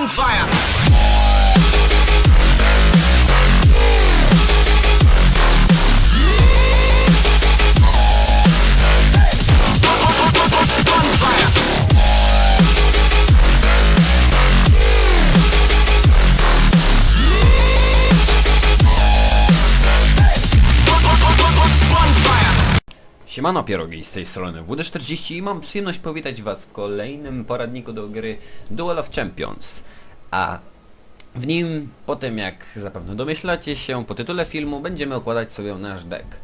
bonfire. Siemano pierogi z tej strony WD40 i mam przyjemność powitać was w kolejnym poradniku do gry Duel of Champions. A w nim, po tym jak zapewne domyślacie się, po tytule filmu będziemy układać sobie nasz deck.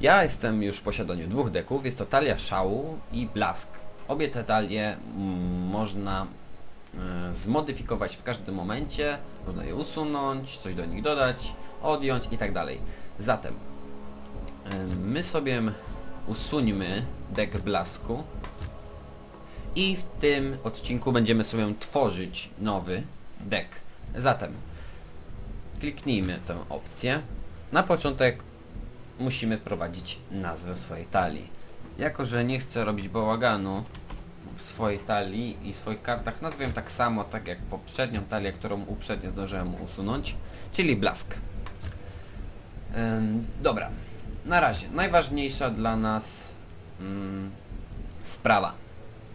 Ja jestem już w posiadaniu dwóch deków, jest to talia szału i blask. Obie te talie mm, można e, zmodyfikować w każdym momencie, można je usunąć, coś do nich dodać, odjąć i tak dalej. Zatem e, my sobie usuńmy deck blasku i w tym odcinku będziemy sobie tworzyć nowy deck. Zatem kliknijmy tę opcję. Na początek musimy wprowadzić nazwę swojej talii. Jako, że nie chcę robić bałaganu w swojej talii i swoich kartach, nazwę ją tak samo, tak jak poprzednią talię, którą uprzednio zdążyłem usunąć, czyli blask. Ym, dobra, na razie najważniejsza dla nas mm, sprawa.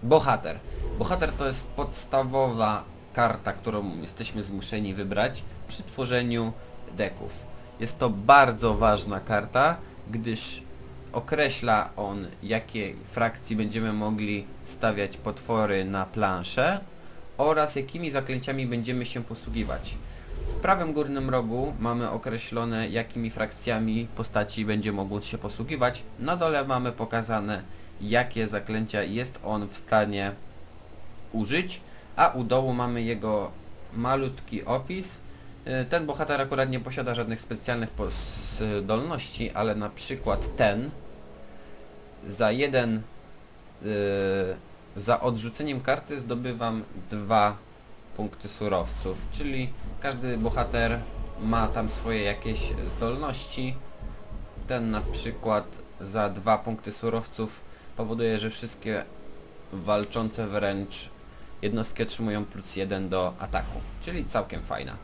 Bohater. Bohater to jest podstawowa karta, którą jesteśmy zmuszeni wybrać przy tworzeniu deków. Jest to bardzo ważna karta, gdyż określa on, jakie frakcji będziemy mogli stawiać potwory na planszę oraz jakimi zaklęciami będziemy się posługiwać. W prawym górnym rogu mamy określone jakimi frakcjami postaci będzie mógł się posługiwać. Na dole mamy pokazane jakie zaklęcia jest on w stanie użyć, a u dołu mamy jego malutki opis. Y, Ten bohater akurat nie posiada żadnych specjalnych zdolności, ale na przykład ten za jeden y, za odrzuceniem karty zdobywam dwa punkty surowców, czyli każdy bohater ma tam swoje jakieś zdolności. Ten na przykład za dwa punkty surowców powoduje, że wszystkie walczące wręcz jednostki otrzymują plus jeden do ataku, czyli całkiem fajna.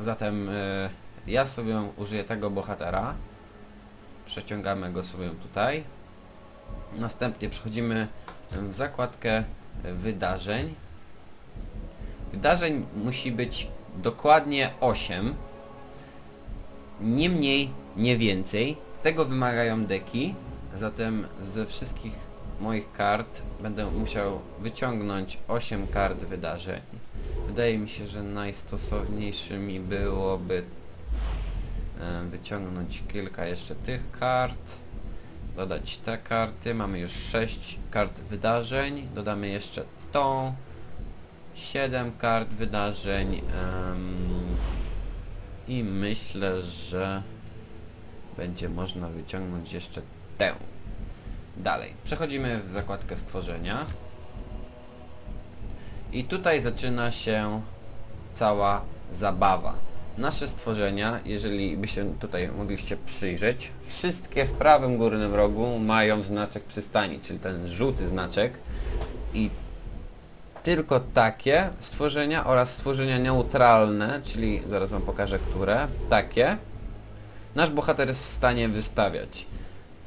Zatem y, ja sobie użyję tego bohatera. Przeciągamy go sobie tutaj. Następnie przechodzimy w zakładkę wydarzeń. Wydarzeń musi być dokładnie 8. Nie mniej, nie więcej. Tego wymagają deki. Zatem ze wszystkich moich kart będę musiał wyciągnąć 8 kart wydarzeń. Wydaje mi się, że najstosowniejszymi byłoby e, wyciągnąć kilka jeszcze tych kart, dodać te karty. Mamy już 6 kart wydarzeń. Dodamy jeszcze tą. 7 kart wydarzeń i myślę, że będzie można wyciągnąć jeszcze tę. Dalej, przechodzimy w zakładkę stworzenia i tutaj zaczyna się cała zabawa. Nasze stworzenia, jeżeli by się tutaj mogliście przyjrzeć, wszystkie w prawym górnym rogu mają znaczek przystani, czyli ten żółty znaczek i tylko takie stworzenia oraz stworzenia neutralne, czyli zaraz wam pokażę które, takie, nasz bohater jest w stanie wystawiać.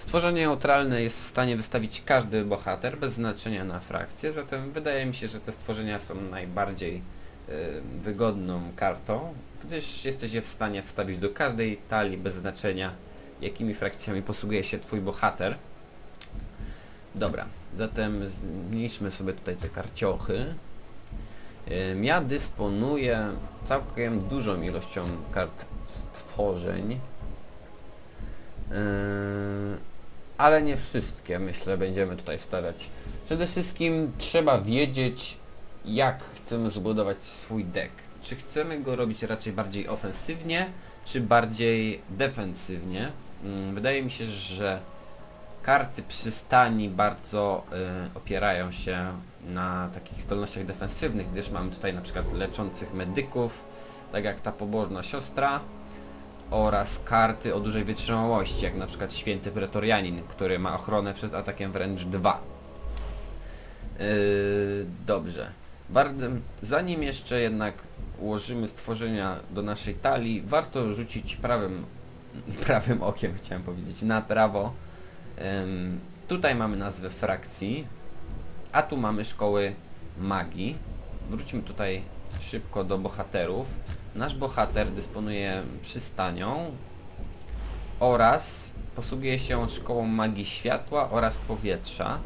Stworzenie neutralne jest w stanie wystawić każdy bohater bez znaczenia na frakcję, zatem wydaje mi się, że te stworzenia są najbardziej y, wygodną kartą, gdyż jesteś je w stanie wstawić do każdej talii bez znaczenia jakimi frakcjami posługuje się twój bohater. Dobra, zatem zmniejszmy sobie tutaj te karciochy. Ym, Ja dysponuję całkiem dużą ilością kart stworzeń. Ale nie wszystkie, myślę, będziemy tutaj stawiać. Przede wszystkim trzeba wiedzieć, jak chcemy zbudować swój deck. Czy chcemy go robić raczej bardziej ofensywnie, czy bardziej defensywnie. Mm, Wydaje mi się, że karty przystani bardzo y, opierają się na takich zdolnościach defensywnych, gdyż mamy tutaj na przykład leczących medyków, tak jak ta pobożna siostra, oraz karty o dużej wytrzymałości, jak na przykład Święty Pretorianin, który ma ochronę przed atakiem wręcz 2. Yy, dobrze. Zanim jeszcze jednak ułożymy stworzenia do naszej talii, warto rzucić prawym, prawym okiem, chciałem powiedzieć, na prawo. Ym, tutaj mamy nazwę frakcji, a tu mamy szkoły magii. Wróćmy tutaj szybko do bohaterów. Nasz bohater dysponuje przystanią oraz posługuje się szkołą magii światła oraz powietrza.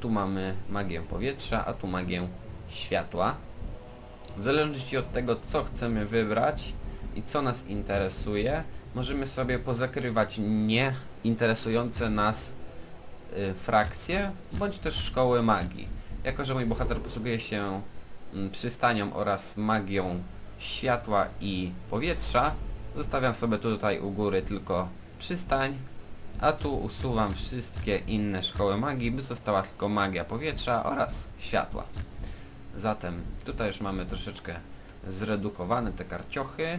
Tu mamy magię powietrza, a tu magię światła. W zależności od tego, co chcemy wybrać i co nas interesuje, możemy sobie pozakrywać nie interesujące nas y, frakcje, bądź też szkoły magii. Jako, że mój bohater posługuje się mm, przystanią oraz magią światła i powietrza, zostawiam sobie tutaj u góry tylko przystań, a tu usuwam wszystkie inne szkoły magii, by została tylko magia powietrza oraz światła. Zatem tutaj już mamy troszeczkę zredukowane te karciochy.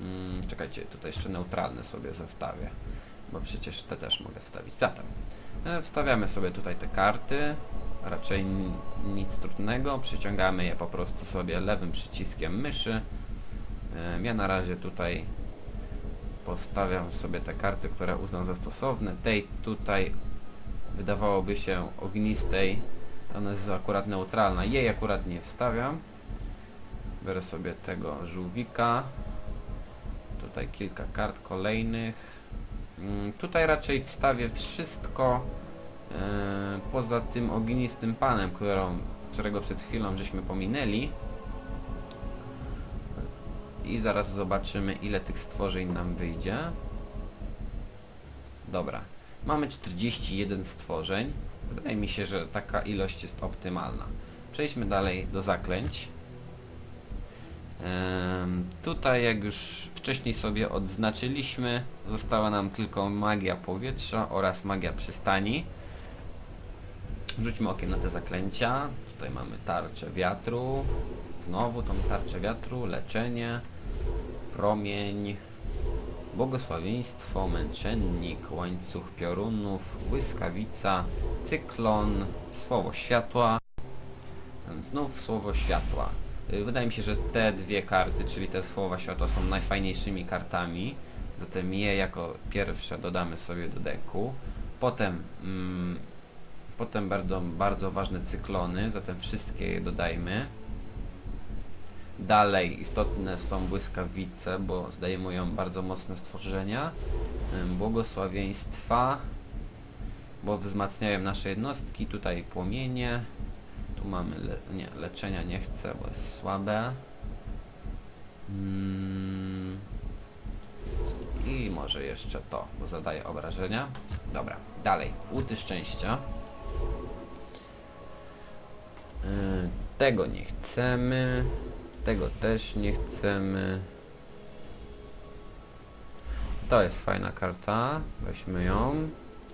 Mm, czekajcie, tutaj jeszcze neutralne sobie zostawię, bo przecież te też mogę wstawić. Zatem wstawiamy sobie tutaj te karty, raczej nic trudnego, przyciągamy je po prostu sobie lewym przyciskiem myszy. E, Ja na razie tutaj postawiam sobie te karty, które uznam za stosowne. Tej tutaj wydawałoby się ognistej, ona jest akurat neutralna, jej akurat nie wstawiam. Biorę sobie tego żółwika. Tutaj kilka kart kolejnych. Mm, Tutaj raczej wstawię wszystko e, poza tym ognistym panem, którą, którego przed chwilą żeśmy pominęli. I zaraz zobaczymy ile tych stworzeń nam wyjdzie. Dobra. Mamy 41 stworzeń. Wydaje mi się, że taka ilość jest optymalna. Przejdźmy dalej do zaklęć. Tutaj jak już wcześniej sobie odznaczyliśmy, została nam tylko magia powietrza oraz magia przystani. Rzućmy okiem na te zaklęcia. Tutaj mamy tarczę wiatru. Znowu tą tarczę wiatru, leczenie, promień, błogosławieństwo, męczennik, łańcuch piorunów, błyskawica, cyklon, słowo światła. Znów słowo światła. Y, Wydaje mi się, że te dwie karty, czyli te słowa światła są najfajniejszymi kartami. Zatem je jako pierwsze dodamy sobie do deku. Potem, mm, potem będą bardzo ważne cyklony, zatem wszystkie je dodajmy. Dalej istotne są błyskawice, bo zdejmują bardzo mocne stworzenia. Ym, Błogosławieństwa, bo wzmacniają nasze jednostki. Tutaj płomienie. Tu mamy le nie, leczenia nie chcę, bo jest słabe. Mm. I może jeszcze to, bo zadaje obrażenia. Dobra, dalej. Łuty szczęścia. Yy, tego nie chcemy. Tego też nie chcemy. To jest fajna karta. Weźmy ją.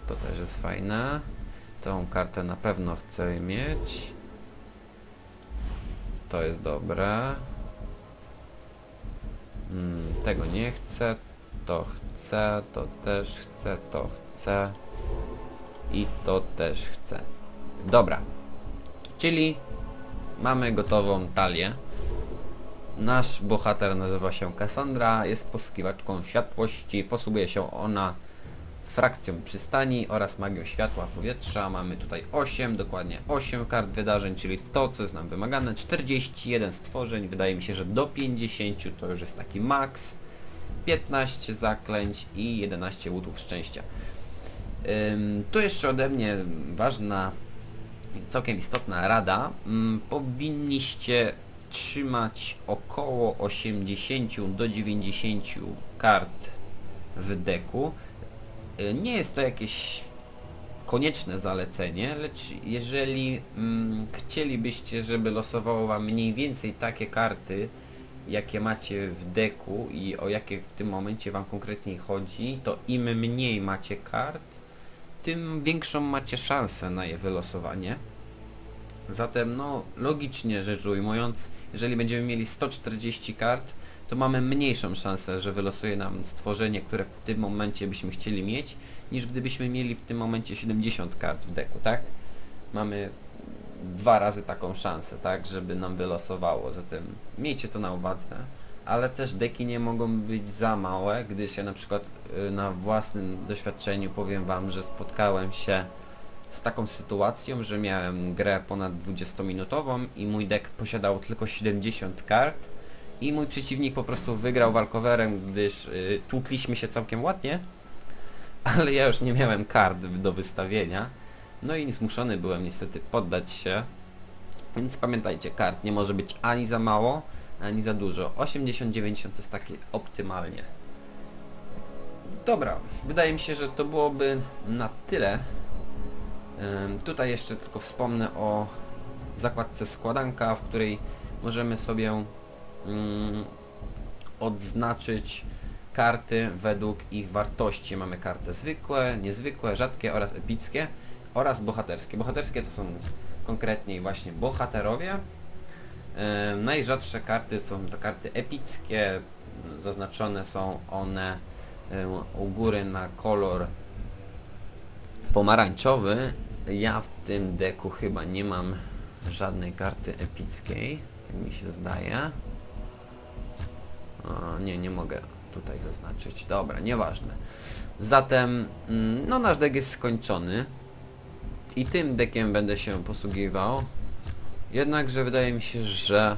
To też jest fajne. Tą kartę na pewno chcę mieć. To jest dobre. Mm, tego nie chcę. To chcę. To też chcę. To chcę. I to też chcę. Dobra. Czyli mamy gotową talię. Nasz bohater nazywa się Cassandra, jest poszukiwaczką światłości, posługuje się ona frakcją przystani oraz magią światła powietrza. Mamy tutaj 8, dokładnie 8 kart wydarzeń, czyli to co jest nam wymagane. 41 stworzeń, wydaje mi się, że do 50 to już jest taki maks. 15 zaklęć i 11 łutów szczęścia. Ym, tu jeszcze ode mnie ważna, całkiem istotna rada. Ym, powinniście trzymać około 80 do 90 kart w deku. Y, Nie jest to jakieś konieczne zalecenie, lecz jeżeli mm, chcielibyście, żeby losowało Wam mniej więcej takie karty, jakie macie w deku i o jakie w tym momencie Wam konkretnie chodzi, to im mniej macie kart, tym większą macie szansę na je wylosowanie. Zatem, no, logicznie rzecz ujmując, jeżeli będziemy mieli 140 kart, to mamy mniejszą szansę, że wylosuje nam stworzenie, które w tym momencie byśmy chcieli mieć, niż gdybyśmy mieli w tym momencie 70 kart w deku, tak? Mamy dwa razy taką szansę, tak, żeby nam wylosowało, zatem miejcie to na uwadze. Ale też deki nie mogą być za małe, gdyż ja na przykład y, na własnym doświadczeniu powiem Wam, że spotkałem się z taką sytuacją, że miałem grę ponad 20-minutową i mój deck posiadał tylko 70 kart i mój przeciwnik po prostu wygrał walkowerem, gdyż y, tłukliśmy się całkiem ładnie, ale ja już nie miałem kart do wystawienia. No i zmuszony byłem niestety poddać się. Więc pamiętajcie, kart nie może być ani za mało, ani za dużo. 80-90 to jest takie optymalnie. Dobra, wydaje mi się, że to byłoby na tyle. Ym, tutaj jeszcze tylko wspomnę o zakładce składanka, w której możemy sobie mm, odznaczyć karty według ich wartości. Mamy karty zwykłe, niezwykłe, rzadkie oraz epickie oraz bohaterskie. Bohaterskie to są konkretniej właśnie bohaterowie. Najrzadsze karty są to karty epickie. Zaznaczone są one u góry na kolor pomarańczowy. Ja w tym deku chyba nie mam żadnej karty epickiej, jak mi się zdaje. Nie, nie mogę tutaj zaznaczyć. Dobra, nieważne. Zatem, mm, no nasz dek jest skończony. I tym dekiem będę się posługiwał. Jednakże wydaje mi się, że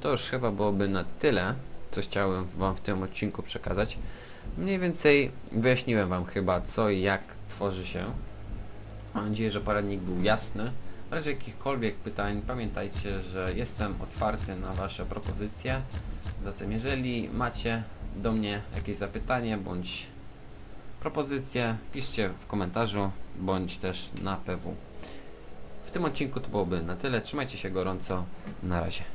to już chyba byłoby na tyle, co chciałem Wam w tym odcinku przekazać. Mniej więcej wyjaśniłem Wam chyba co i jak tworzy się. Mam nadzieję, że poradnik był jasny. W razie jakichkolwiek pytań pamiętajcie, że jestem otwarty na Wasze propozycje. Zatem jeżeli macie do mnie jakieś zapytanie bądź propozycje, piszcie w komentarzu bądź też na PW. W tym odcinku to byłoby na tyle. Trzymajcie się gorąco. Na razie.